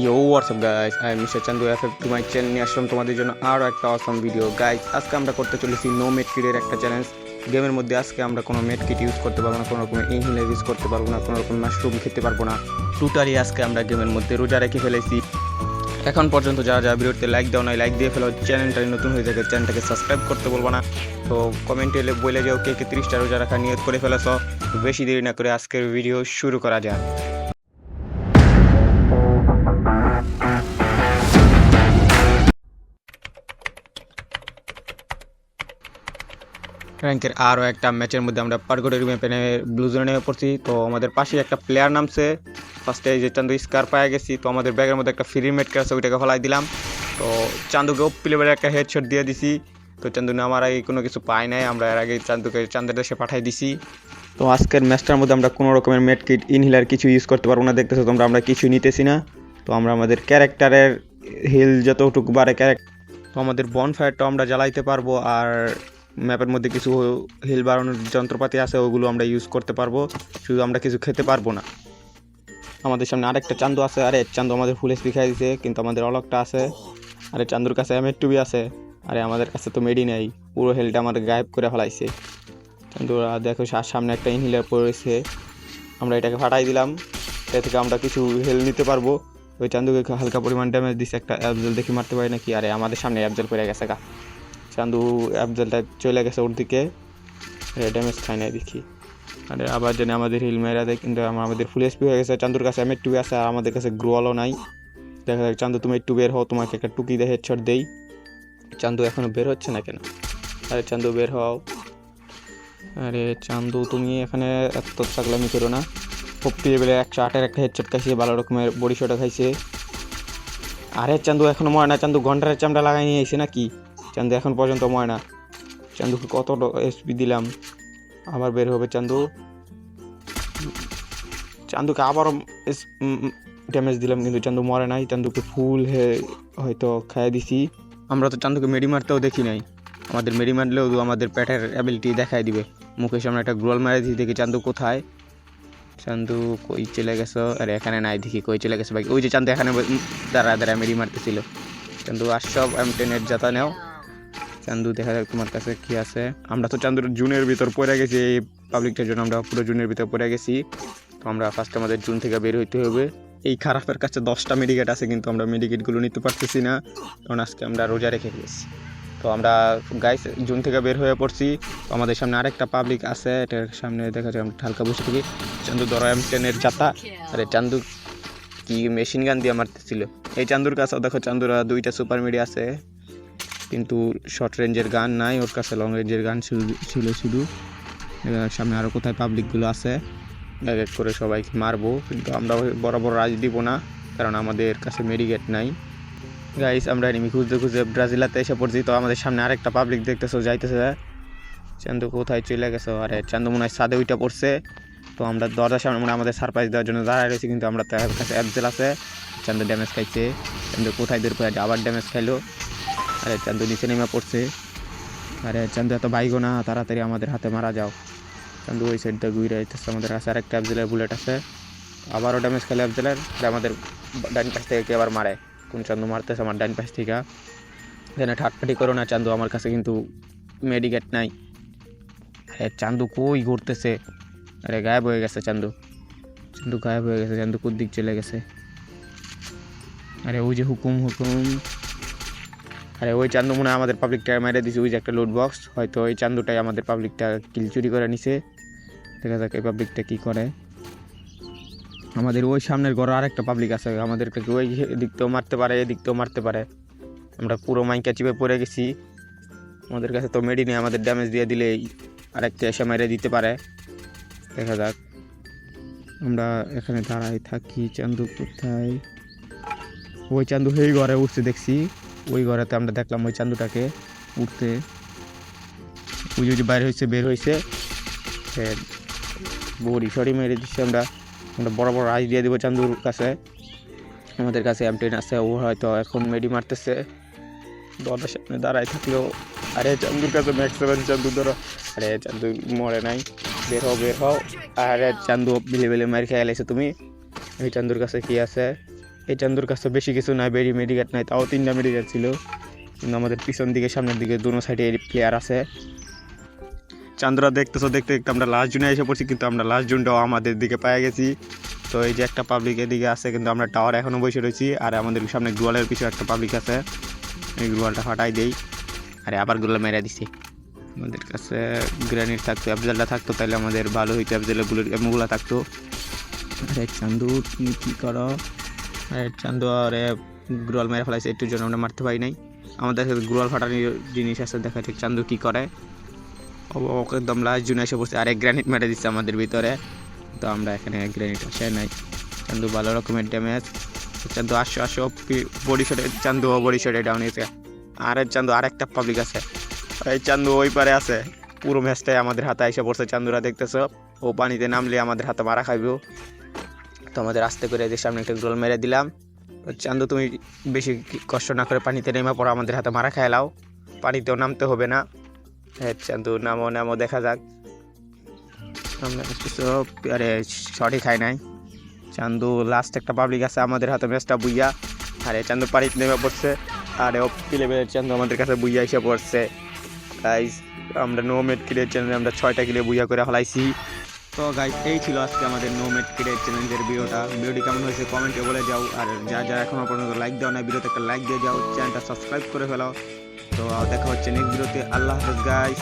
Yo what's up guys I mister Chandu F F to my channel নিয়ে আসলাম তোমাদের জন্য আরও একটা অসম ভিডিও আজকে আমরা করতে চলেছি নো একটা চ্যালেঞ্জ গেমের মধ্যে আজকে আমরা কোনো মেড কিট ইউজ করতে পারব না, কোনো ইউজ করতে পারব না, কোনো রকম মাশরুম খেতে পারব না। আজকে আমরা গেমের মধ্যে রোজা রেখে ফেলেছি। এখন পর্যন্ত যারা যারা ভিডিওতে লাইক দাও নাই লাইক দিয়ে ফেলো। চ্যানেলটা নতুন হয়ে থাকে চ্যানেলটাকে সাবস্ক্রাইব করতে বলব না। তো কমেন্টে বলে যাও কে কে তিরিশটা রোজা রাখা নিয়ত করে ফেলেছ। বেশি দেরি না করে আজকের ভিডিও শুরু করা যাক। র্যাঙ্কের আরও একটা ম্যাচের মধ্যে আমরা পারগোডের রুমে পেনে ব্লু জোনে নেমে পড়ছি। তো আমাদের পাশে একটা প্লেয়ার নামছে। ফার্স্টে যে চান্দু স্কার পায়ে গেছি। তো আমাদের ব্যাগের মধ্যে একটা ফ্রি মেট আছে, ওইটাকে ফলাই দিলাম। তো চান্দুকে ওপ্পিলে বেড়ে একটা হেডশট দিয়ে দিছি। তো চান্দু নামার আগে কোনো কিছু পাই নাই। আমরা এর আগে চান্দুকে, চান্দের দেশে পাঠাই দিছি। তো আজকের ম্যাচটার মধ্যে আমরা কোনো রকমের মেট কিট ইনহিলার কিছু ইউজ করতে পারব না। দেখতেছো তোমরা, আমরা কিছু নিতেছি না। তো আমরা আমাদের ক্যারেক্টারের হিল যতটুকু বাড়ে ক্যারেক্টার তো আমাদের বন ফায়ারটাও আমরা জ্বালাইতে পারব। আর ম্যাপের মধ্যে কিছু হিল বাড়ানোর যন্ত্রপাতি আছে, ওগুলো আমরা ইউজ করতে পারব। শুধু আমরা কিছু খেতে পারব না। আমাদের সামনে আরেকটা চান্দু আছে, আরে চান্দু আমাদের ফুল এসপি খাই দিছে, কিন্তু আমাদের অলকটা আছে। আরে চান্দুর কাছে এম টুবি আছে, আরে আমাদের কাছে তো মেডি নেই, পুরো হেলটা আমাদের গায়েব করে ফেলাইছে। চান্দুরা, দেখো সামনে একটা ইনহিলার পড়েছে আমরা এটাকে ফাটাই দিলাম, এ থেকে আমরা কিছু হেল নিতে পারব। ওই চান্দুকে হালকা পরিমাণ ড্যামেজ দিছে একটা অ্যাবজেল দেখি মারতে পারি নাকি? আরে আমাদের সামনে অ্যাবজেল পড়ে গেছে গা। চান্দু অ্যাবজেলটা চলে গেছে ওর দিকে। ড্যামেজ খায় না দেখি। আরে, আবার জানি আমাদের হিল মেরা দেয়, কিন্তু আমাদের ফুল এসপি হয়ে গেছে। চান্দুর কাছে আমি একটু আছে আমাদের কাছে গ্রোয়ালও নাই। দেখা যাক, চান্দু, তুমি একটু বের হও, তোমাকে একটা টুকি দিয়ে হেডশট দেই। চান্দু এখনও বের হচ্ছে না কেন? আরে, চান্দু বের হও। আরে, চান্দু, তুমি এখানে এত চাকলামি করো না। ফোপটি লেভেলে একশো আটের একটা হেডশট খাইছে, ভালো রকমের বড়ি শটা খাইছে। আরে, চান্দু এখনও মরে না। চান্দু ঘণ্টার চামড়া লাগাই নিয়ে এসে নাকি? চান্দু এখন পর্যন্ত মরে না। চান্দুকে কত এসপি দিলাম। আবার বের হবে চান্দু। চান্দুকে আবারও ড্যামেজ দিলাম কিন্তু চান্দু মরে নাই। চান্দুকে ফুল হে, হয়তো খাইয়ে দিছি। আমরা তো চান্দুকে মেডি মারতেও দেখি নাই। আমাদের মেডি মারলেও আমাদের প্যাটের অ্যাবিলিটি দেখাই দিবে। মুখের সামনে একটা গ্রোল মারে দিই দেখি চান্দু কোথায়। চান্দু কই চলে গেছো? আরে এখানে নাই দেখি, কই চলে গেছে? বাকি ওই যে চান্দু এখানে দাঁড়া দাঁড়া মেডি মারতেছিল। চান্দু আসব এম টেনের যাতা নেও। চান্দু, দেখা যাক তোমার কাছে কি আছে। আমরা তো চান্দুর জুনের ভিতর পড়ে গেছি, এই পাবলিকটার জন্য আমরা পুরো জুনের ভিতর পড়ে গেছি। তো আমরা ফার্স্ট আমাদের জুন থেকে বের হইতে হবে। এই খারাপের কাছে দশটা মেডিকেট আছে, কিন্তু আমরা মেডিকেটগুলো নিতে পারতেছি না। কারণ আজকে আমরা রোজা রেখে গেছি। তো আমরা গাইস জুন থেকে বের হয়ে পড়ছি। আমাদের সামনে আরেকটা পাবলিক আছে, এটার সামনে দেখা যায় আমরা বসে থাকি। চান্দু ধরো এম টেনের চাতা আরে চান্দু, কি মেশিন গান দিয়ে মারতেছিল। এই চান্দুর কাছেও দেখো, চান্দুরা দুইটা সুপার মিডিয়া আছে। কিন্তু শর্ট রেঞ্জের গান নাই, ওর কাছে লং রেঞ্জের গান ছিল শুধু সামনে আরও কোথায় পাবলিকগুলো আছে, এক এক করে সবাইকে মারবো, কিন্তু আমরা বরাবর রাজ দিব না, কারণ আমাদের কাছে মেডিকেট নাই। গাইস আমরা এনিমি খুঁজতে খুঁজতে ব্রাজিলাতে এসে পড়ছি, তো আমাদের সামনে আরেকটা পাবলিক দেখতেছো, যাইতেছে। চান্দু কোথায় চলে গেছো? আরে, চান্দু মনে হয় সাদে উইটা পড়ছে। তো আমরা দরজার সামনে মনে আমাদের সারপ্রাইজ দেওয়ার জন্য দাঁড়ায় রয়েছি, কিন্তু আমরা তার কাছে অ্যাপজেল আছে। চান্দু ড্যামেজ খাইছে। চান্দু কোথায় বের করে আবার ড্যামেজ খাইলো। আরে চান্দু নিচে নেমে পড়ছে। আরে চান্দু এত বাইগো না, তাড়াতাড়ি আমাদের হাতে মারা যাও। চান্দু ওই সাইডটা ঘুরে যাইতেছে আমাদের কাছে আরেকটা অ্যাপজেলের বুলেট আছে। আবারও ড্যামেজ খেলে অ্যাপজেলের আমাদের ডান পাশ থেকে কে আবার মারে? কোন চান্দু মারতেছে আমার ডান পাশ থেকে। এখানে ঠাটপাটি করো না চান্দু, আমার কাছে কিন্তু মেডিকেট নাই। আরে চান্দু কই ঘুরতেছে? আরে গায়েব হয়ে গেছে চান্দু। চান্দু গায়েব হয়ে গেছে, চান্দু দিক চলে গেছে? আরে ওই যে হুকুম হুকুম। আরে, ওই চান্দু মনে হয় আমাদের পাবলিকটা মেরে দিছে, ওই যে একটা লোড বক্স হয়তো ওই চান্দুটাই আমাদের পাবলিকটা কিল চুরি করে নিছে। দেখা যাক এই পাবলিকটা কী করে। আমাদের ওই সামনের ঘরে আরেকটা পাবলিক আছে, আমাদেরকে ওই দিক থেকেও মারতে পারে, এদিক থেকেও মারতে পারে। আমরা পুরো মাইকা চিপে পড়ে গেছি। আমাদের কাছে তো মেডি নেই আমাদের ড্যামেজ দিয়ে দিলেই আরেকটা এসে মেরে দিতে পারে। দেখা যাক। আমরা এখানে দাঁড়াই থাকি। চান্দু কোথায়? ওই চান্দু সেই ঘরে উঠছে, দেখছি। ওই ঘরেতে আমরা দেখলাম ওই চান্দুটাকে উঠতে। ওই যে বাইরে হয়েছে বের হয়েছে বড়ি সরি মেরে দিচ্ছি আমরা আমরা বড় বড় রাইস দিয়ে দেবো চান্দুর কাছে। আমাদের কাছে এমটেন আছে, ও হয়তো এখন মেডি মারতেছে। দরজার সামনে দাঁড়ায় থাকলেও, আরে চান্দুর কাছে ম্যাক্স সেভেন চান্দু ধরো। আরে চান্দু মরে নাই। বের হও বের হও। আরে চান্দু বিলে বিলে মার খেয়ে এলাইছো তুমি। ওই চান্দুর কাছে কি আছে? এই চান্দুর কাছে বেশি কিছু নাই, বেরি মেডিকেট নাই, তাও তিনটা মেডিকেট ছিল। কিন্তু আমাদের পিছন দিকে, সামনের দিকে দুনো সাইডে প্লেয়ার আছে। চান্দুরা দেখতেছো, দেখতে দেখতে আমরা লাস্ট জুনে এসে পড়ছি, কিন্তু আমরা লাস্ট জুনটাও আমাদের দিকে পেয়ে গেছি। তো এই যে একটা পাবলিক এদিকে আছে, কিন্তু আমরা টাওয়ার এখনও বসে রয়েছি, আর আমাদের সামনে গ্রুয়ালের পিছনে একটা পাবলিক আছে। এই গ্রুয়ালটা ফাটাই দেই। আরে আবার গ্রুয়াল মেরে দিছি। আমাদের কাছে গ্রানিট থাকতো অ্যাপজেলটা থাকতো তাহলে আমাদের ভালো হইতো অ্যাপজেলেরগুলো এমগুলো থাকতো। আরে চান্দু, তুমি কী করো? চান্দু আরে গ্রুয়াল মেরে ফেলাইছে, একটু জন্য আমরা মারতে পারি নাই। আমাদের গ্রুয়াল ফাটানোর জিনিস আছে, দেখা ঠিক চান্দু কী করে। একদম লাস্ট জুনে এসে পড়ছে আরে গ্রানিট মেরে দিচ্ছে আমাদের ভিতরে। তো আমরা এখানে গ্রানিট আসে নাই। চান্দু ভালো রকমের ড্যামেজ চান্দু আসো আসো বডি শটে চান্দু বডি শটে ডাউন হয়েছে। আরে চান্দু আরেকটা পাবলিক আছে। এই চান্দু ওই পারে আছে। পুরো ম্যাচটাই আমাদের হাতে এসে পড়ছে, চান্দুরা দেখতেছ। ও পানিতে নামলে আমাদের হাতে মারা খাইব। তো আমাদের আস্তে করে এদের সামনে একটা গোল মেরে দিলাম। চান্দু, তুমি বেশি কষ্ট না করে পানিতে নেমে পড়ো, আমাদের হাতে মারা খাইলাও পানিতেও নামতে হবে না। হ্যাঁ চান্দু, নামো নামো, দেখা যাক। কিছু, আরে শটই খাই নাই। চান্দু লাস্ট একটা পাবলিক আছে আমাদের হাতে ম্যাচটা বুইয়া। আরে, চান্দু পানিতে নেমে পড়ছে। আরে, ও লেভেলের চান্দু আমাদের কাছে বুইয়া এসে পড়ছে। গাইজ আমরা নো মেড কিলে আমরা ছয়টা কিলে বুইয়া করে হলাইছি তো গাইজ এই ছিল আজকে আমাদের নো মেড ক্রিয়েট চ্যালেঞ্জের ভিডিওটা। ভিডিওটি কেমন হয়েছে কমেন্টে বলে যাও। আর যা যা এখনও পর্যন্ত লাইক দেওয়া নাই, ভিডিওতে একটা লাইক দিয়ে যাও। চ্যানেলটা সাবস্ক্রাইব করে ফেলাও। তো, দেখা হচ্ছে নেক্সট ভিডিওতে। আল্লাহ হাফেজ গাইস